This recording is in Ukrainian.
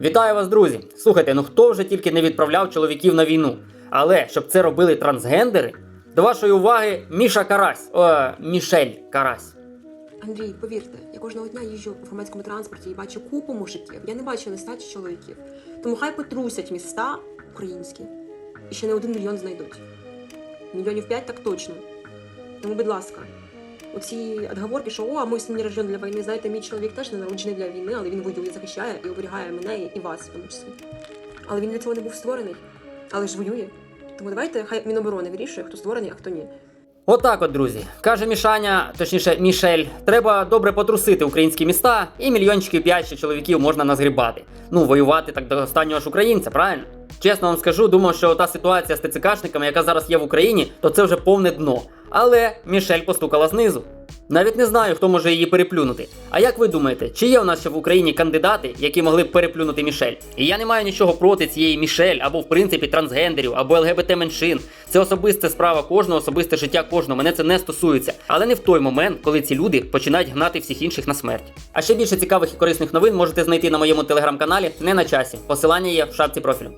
Вітаю вас, друзі! Слухайте, ну хто вже тільки не відправляв чоловіків на війну? Але щоб це робили трансгендери, до вашої уваги Міша Карась, о, Мішель Карась. Андрій, повірте, я кожного дня їжджу в громадському транспорті і бачу купу мужиків. Я не бачу нестачі чоловіків. Тому хай потрусять міста українські. І ще не один мільйон знайдуть. Мільйонів п'ять так точно. Тому, будь ласка, оці отговорки, що о, а ми не для війни. Знаєте, мій чоловік теж не народжений для війни, але він воює, захищає і оберігає мене і вас в тому числі. Але він для цього не був створений, але ж воює. Тому давайте хай Міноборони вирішує, хто створений, а хто ні. Отак от, друзі. Каже Мішаня, точніше, Мішель, треба добре потрусити українські міста, і мільйончиків п'ять чоловіків можна назгрібати. Ну, воювати так до останнього ж українця, правильно? Чесно вам скажу, думав, що та ситуація з ТЦКшниками, яка зараз є в Україні, то це вже повне дно. Але Мішель постукала знизу. Навіть не знаю, хто може її переплюнути. А як ви думаєте, чи є у нас ще в Україні кандидати, які могли б переплюнути Мішель? І я не маю нічого проти цієї Мішель, або в принципі трансгендерів, або ЛГБТ меншин. Це особиста справа кожного, особисте життя кожного. Мене це не стосується. Але не в той момент, коли ці люди починають гнати всіх інших на смерть. А ще більше цікавих і корисних новин можете знайти на моєму телеграм-каналі не на часі. Посилання є в шапці профілю.